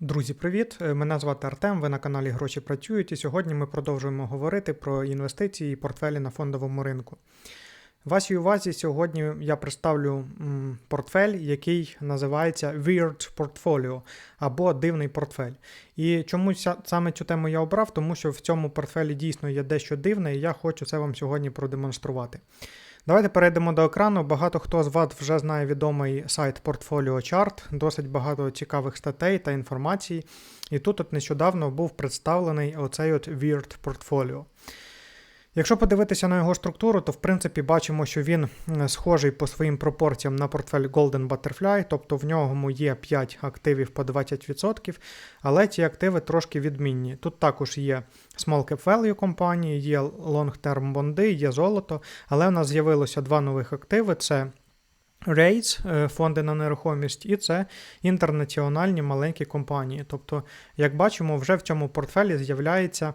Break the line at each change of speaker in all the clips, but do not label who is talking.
Друзі, привіт! Е, Мене звати Артем. Ви на каналі Гроші працюють, і сьогодні ми продовжуємо говорити про інвестиції і портфелі на фондовому ринку. Вашій увазі сьогодні я представлю портфель, який називається Weird Portfolio або дивний портфель. І чому саме цю тему я обрав? Тому що в цьому портфелі дійсно є дещо дивне, і я хочу це вам сьогодні продемонструвати. Давайте перейдемо до екрану. Багато хто з вас вже знає відомий сайт Portfolio Chart, досить багато цікавих статей та інформації. І тут от нещодавно був представлений оцей от Weird Portfolio. Якщо подивитися на його структуру, то в принципі бачимо, що він схожий по своїм пропорціям на портфель Golden Butterfly, тобто в ньому є 5 активів по 20%, але ці активи трошки відмінні. Тут також є Small Cap Value компанії, є Long Term бонди, є золото, але в нас з'явилося два нових активи: це REITs, е, фонди на нерухомість, і це інтернаціональні маленькі компанії. Тобто, як бачимо, вже в цьому портфелі з'являється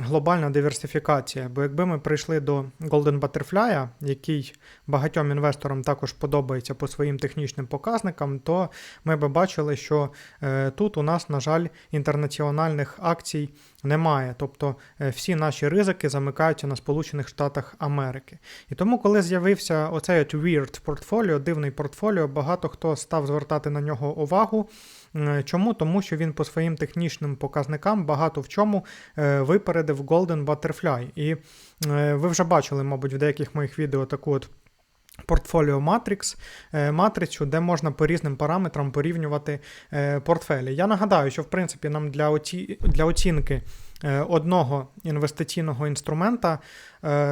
глобальна диверсифікація. Бо якби ми прийшли до Golden Butterfly, який багатьом інвесторам також подобається по своїм технічним показникам, то ми би бачили, що е, тут у нас, на жаль, інтернаціональних акцій немає. Тобто е, всі наші ризики замикаються на Сполучених Штатах Америки. І тому, коли з'явився оцей от weird портфоліо, дивний портфоліо, багато хто став звертати на нього увагу. М, Чому? Тому що він по своїм технічним показникам багато в чому е, випередив Golden Butterfly. І е, ви вже бачили, мабуть, в деяких моїх відео таку от. Портфоліо е, матрицю, де можна по різним параметрам порівнювати е, портфелі. Я нагадаю, що в принципі нам для, оці... для оцінки е, одного інвестиційного інструмента е,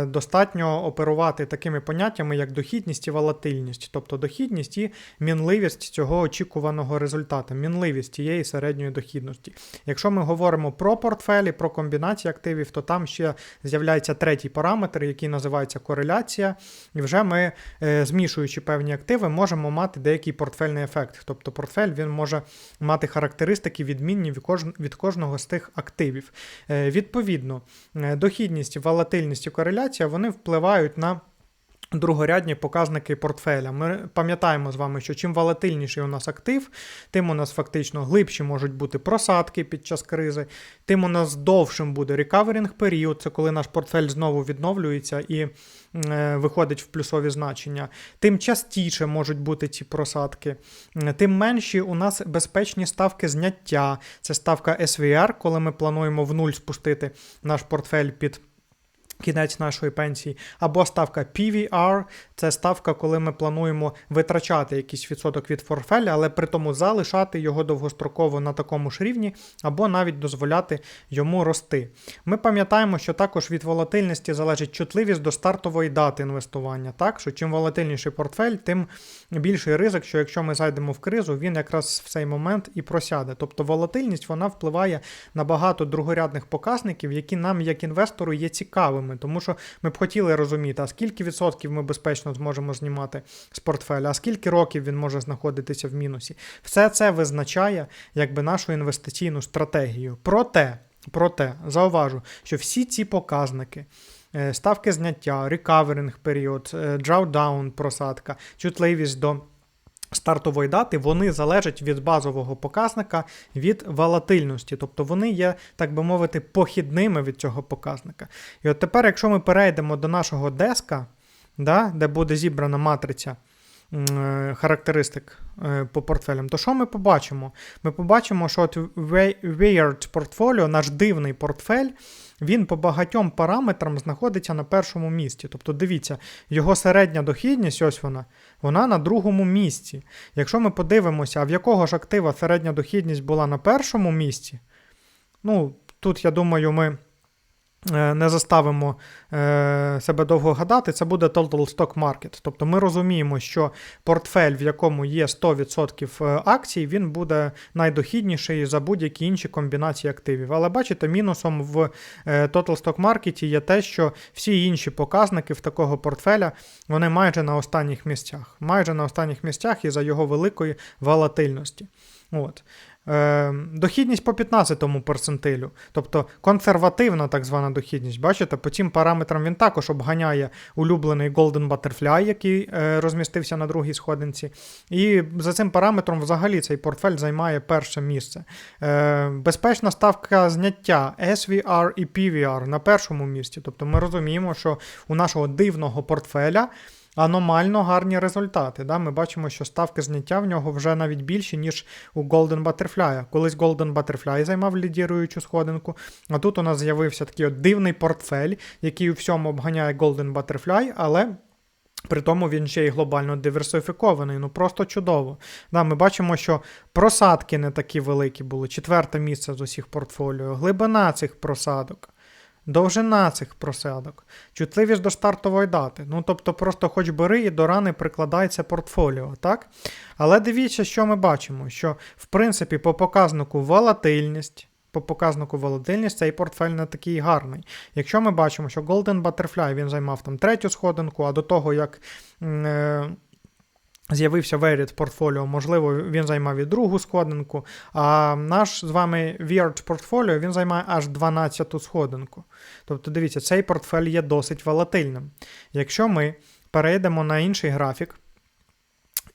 достатньо оперувати такими поняттями, як дохідність і волатильність, тобто дохідність і мінливість цього очікуваного результату, мінливість тієї середньої дохідності. Якщо ми говоримо про портфелі, про комбінації активів, то там ще з'являється третій параметр, який називається кореляція, і вже ми, е, змішуючи певні активи, можемо мати деякий портфельний ефект. Тобто портфель він може мати характеристики відмінні від кожного з тих активів. Е, Відповідно, е, дохідність, волатильність і кореляція вони впливають на. Другорядні показники портфеля. Ми пам'ятаємо з вами, що чим волатильніший у нас актив, тим у нас фактично глибші можуть бути просадки під час кризи, тим у нас довшим буде рекаверінг період, це коли наш портфель знову відновлюється і е, виходить в плюсові значення. Тим частіше можуть бути ці просадки, тим менші у нас безпечні ставки зняття. Це ставка SVR, коли ми плануємо в нуль спустити наш портфель під. Кінець нашої пенсії, або ставка PVR, це ставка, коли ми плануємо витрачати якийсь відсоток від портфеля, але при тому залишати його довгостроково на такому ж рівні, або навіть дозволяти йому рости. Ми пам'ятаємо, що також від волатильності залежить чутливість до стартової дати інвестування. Так, що чим волатильніший портфель, тим більший ризик, що якщо ми зайдемо в кризу, він якраз в цей момент і просяде. Тобто волатильність вона впливає на багато другорядних показників, які нам, як інвестору, є цікавими, тому що ми б хотіли розуміти, а скільки відсотків ми безпечно зможемо знімати з портфеля, а скільки років він може знаходитися в мінусі. Все це визначає якби нашу інвестиційну стратегію. Проте, проте, зауважу, що всі ці показники. е, Ставки зняття, рекаверинг період, е, просадка, чутливість до стартової дати, вони залежать від базового показника від волатильності. Тобто вони є, так би мовити, похідними від цього показника. І от тепер, якщо ми перейдемо до нашого деска, да, де буде зібрана матриця е, характеристик е, по портфелям, то що ми побачимо? Ми побачимо, що от Wei- Weird Portfolio, наш дивний портфель, він по багатьом параметрам знаходиться на першому місці. Тобто, дивіться, його середня дохідність, ось вона, вона на другому місці. Якщо ми подивимося, а в якого ж актива середня дохідність була на першому місці, ну, тут, я думаю, ми не заставимо е, себе довго гадати, це буде Total Stock Market. Тобто ми розуміємо, що портфель, в якому є 100% е, акцій, він буде найдохідніший за будь-які інші комбінації активів. Але бачите, мінусом в е, Total Stock Market є те, що всі інші показники в такого портфеля вони майже на останніх місцях. Майже на останніх місцях із-за його великої волатильності. От. Е, дохідність по 15-му перцентилю, тобто консервативна так звана дохідність. Бачите, по цим параметрам він також обганяє улюблений Golden Butterfly, який е, розмістився на другій сходинці. І за цим параметром взагалі цей портфель займає перше місце. Е, безпечна ставка зняття SVR і PVR на першому місці. Тобто ми розуміємо, що у нашого дивного портфеля аномально гарні результати. Да? Ми бачимо, що ставки зняття в нього вже навіть більші, ніж у Golden Butterfly. Колись Golden Butterfly займав лідіруючу сходинку, а тут у нас з'явився такий от дивний портфель, який у всьому обганяє Golden Butterfly, але. При тому він ще й глобально диверсифікований, ну просто чудово. Да, Ми бачимо, що просадки не такі великі були. Четверте місце з усіх портфоліо, глибина цих просадок. Довжина цих просадок, чутливість до стартової дати. Ну, тобто, просто хоч бери і до рани прикладай це портфоліо, так? Але дивіться, що ми бачимо: що, в принципі, по показнику волатильність, по показнику волатильність цей портфель не такий гарний. Якщо ми бачимо, що Golden Butterfly він займав там третю сходинку, а до того, як. Е- З'явився Verit в портфоліо, можливо, він займав і другу сходинку. А наш з вами Weird портфоліо він займає аж 12-ту сходинку. Тобто, дивіться, цей портфель є досить волатильним. Якщо ми перейдемо на інший графік,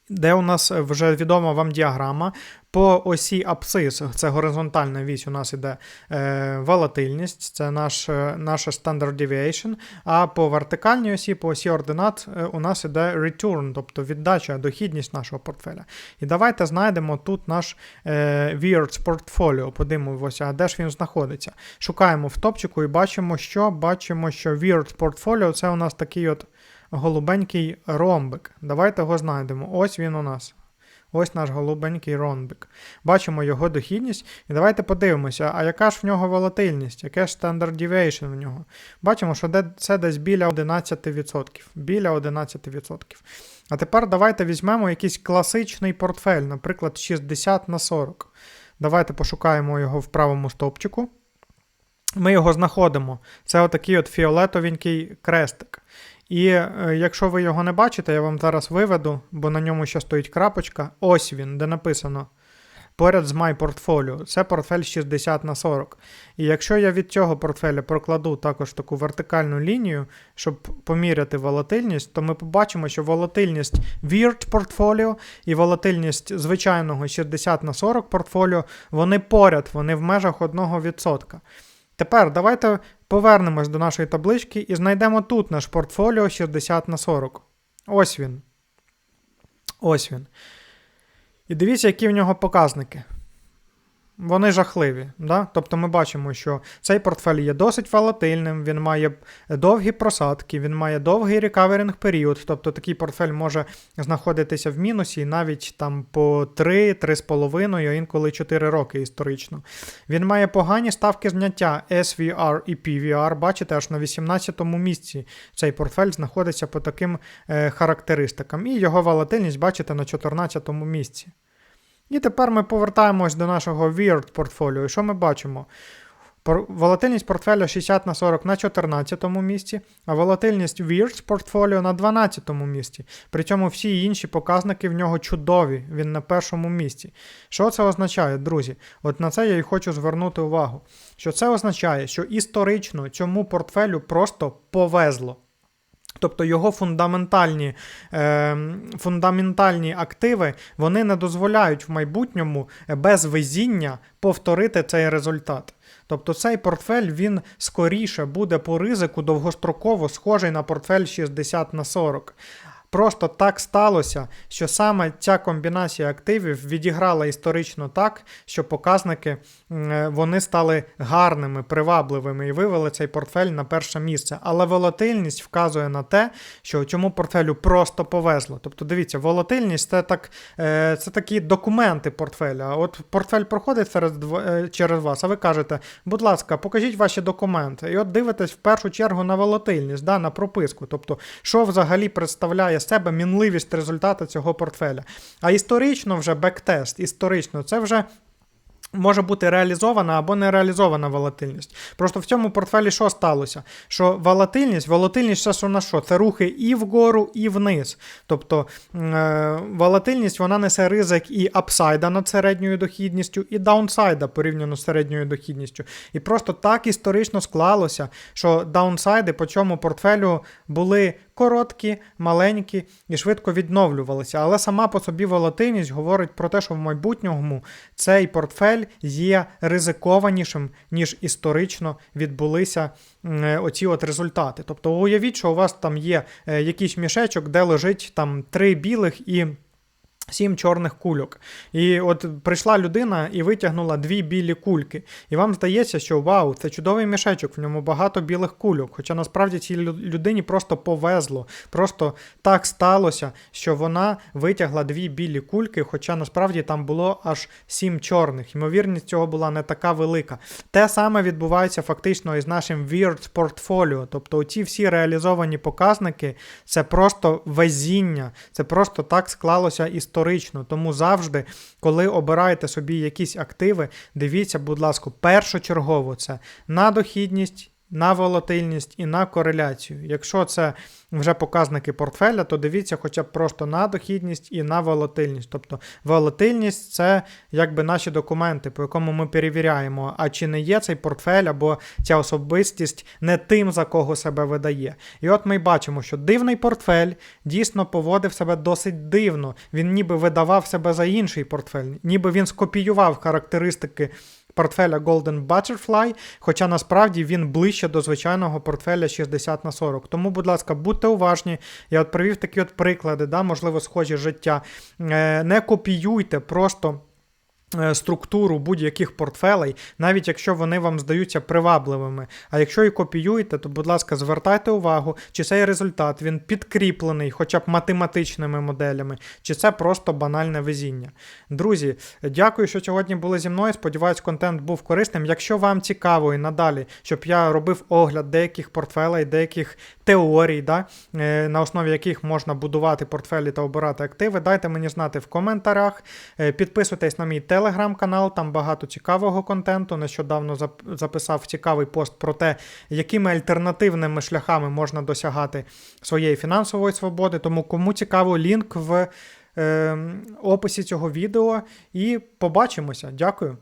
де у нас вже відома вам діаграма. По осі абсцис, це горизонтальна вісь, у нас іде е, волатильність, це наш, е, наша standard deviation, а по вертикальній осі, по осі ординат, е, у нас іде return, тобто віддача, дохідність нашого портфеля. І давайте знайдемо тут наш е, Weird портфоліо, подивимося, а де ж він знаходиться. Шукаємо в топчику і бачимо, що бачимо, що Weird портфоліо це у нас такий от голубенький ромбик. Давайте його знайдемо. Ось він у нас. Ось наш голубенький ромбик. Бачимо його дохідність. І давайте подивимося, а яка ж в нього волатильність, яке ж standard deviation в нього. Бачимо, що це десь біля 11%. Біля 11%. А тепер давайте візьмемо якийсь класичний портфель, наприклад, 60 на 40. Давайте пошукаємо його в правому стовпчику. Ми його знаходимо. Це отакий от фіолетовенький крестик. І е, якщо ви його не бачите, я вам зараз виведу, бо на ньому ще стоїть крапочка. Ось він, де написано. Поряд з My Portfolio. Це портфель 60 на 40. І якщо я від цього портфеля прокладу також таку вертикальну лінію, щоб поміряти волатильність, то ми побачимо, що волатильність Weird Portfolio і волатильність звичайного 60 на 40 портфоліо, вони поряд, вони в межах 1%. Тепер давайте повернемось до нашої таблички і знайдемо тут наш портфоліо 60 на 40. Ось він. Ось він. І дивіться, які в нього показники. Вони жахливі. Да? Тобто ми бачимо, що цей портфель є досить волатильним, він має довгі просадки, він має довгий рекаверинг період. Тобто такий портфель може знаходитися в мінусі навіть там по 3, 3,5, а інколи 4 роки історично. Він має погані ставки зняття SVR і PVR. Бачите, аж на 18-му місці цей портфель знаходиться по таким е, характеристикам. І його волатильність, бачите, на 14-му місці. І тепер ми повертаємось до нашого Weird портфоліо. Що ми бачимо? Волатильність портфеля 60 на 40 на 14 місці, а волатильність Weird портфоліо на 12 місці. Причому всі інші показники в нього чудові, він на першому місці. Що це означає, друзі? От на це я і хочу звернути увагу. Що це означає, що історично цьому портфелю просто повезло. Тобто його фундаментальні е, фундаментальні активи вони не дозволяють в майбутньому без везіння повторити цей результат. Тобто цей портфель він скоріше буде по ризику довгостроково схожий на портфель 60 на 40. Просто так сталося, що саме ця комбінація активів відіграла історично так, що показники е, вони стали гарними, привабливими і вивели цей портфель на перше місце. Але волатильність вказує на те, що цьому портфелю просто повезло. Тобто, дивіться, волатильність це так, е, це такі документи портфеля. От портфель проходить е, через вас, а ви кажете, будь ласка, покажіть ваші документи. І от дивитесь в першу чергу на волатильність, да, на прописку. Тобто, що взагалі представляє з себе мінливість результату цього портфеля. А історично вже бектест, історично, це вже Може бути реалізована або не реалізована волатильність. Просто в цьому портфелі що сталося? Що волатильність, волатильність це що на що? Це рухи і вгору, і вниз. Тобто е, волатильність вона несе ризик і апсайда над середньою дохідністю, і даунсайда порівняно з середньою дохідністю. І просто так історично склалося, що даунсайди по цьому портфелю були короткі, маленькі і швидко відновлювалися. Але сама по собі волатильність говорить про те, що в майбутньому цей портфель є ризикованішим, ніж історично відбулися е, оці от результати. Тобто уявіть, що у вас там є е, якийсь мішечок, де лежить там три білих і. Сім чорних кульок. І от прийшла людина і витягнула дві білі кульки. І вам здається, що вау, це чудовий мішечок, в ньому багато білих кульок. Хоча насправді цій людині просто повезло. Просто так сталося, що вона витягла дві білі кульки, хоча насправді там було аж сім чорних. Ймовірність цього була не така велика. Те саме відбувається фактично із нашим Weird Portfolio. Тобто ці всі реалізовані показники це просто везіння, це просто так склалося історично. Тому завжди, коли обираєте собі якісь активи, дивіться, будь ласка, першочергово це на дохідність. На волатильність і на кореляцію. Якщо це вже показники портфеля, то дивіться хоча б просто на дохідність і на волатильність. Тобто волатильність це якби наші документи, по якому ми перевіряємо, а чи не є цей портфель або ця особистість не тим, за кого себе видає. І от ми бачимо, що дивний портфель дійсно поводив себе досить дивно. Він ніби видавав себе за інший портфель, ніби він скопіював характеристики портфеля Golden Butterfly, хоча насправді він ближче до звичайного портфеля 60 на 40. Тому, будь ласка, будьте уважні. Я от привів такі от приклади, да, можливо, схожі життя. Е, Не копіюйте просто. Е, Структуру будь-яких портфелей, навіть якщо вони вам здаються привабливими. А якщо і копіюєте, то, будь ласка, звертайте увагу, чи цей результат він підкріплений хоча б математичними моделями, чи це просто банальне везіння. Друзі, дякую, що сьогодні були зі мною. Сподіваюсь, контент був корисним. Якщо вам цікаво і надалі, щоб я робив огляд деяких портфелей, деяких теорій, да, е, на основі яких можна будувати портфелі та обирати активи, дайте мені знати в коментарях. Е, Підписуйтесь на мій телеграм-канал, там багато цікавого контенту. Нещодавно записав цікавий пост про те, якими альтернативними шляхами можна досягати своєї фінансової свободи. Тому кому цікаво, лінк в е, описі цього відео. І побачимося. Дякую.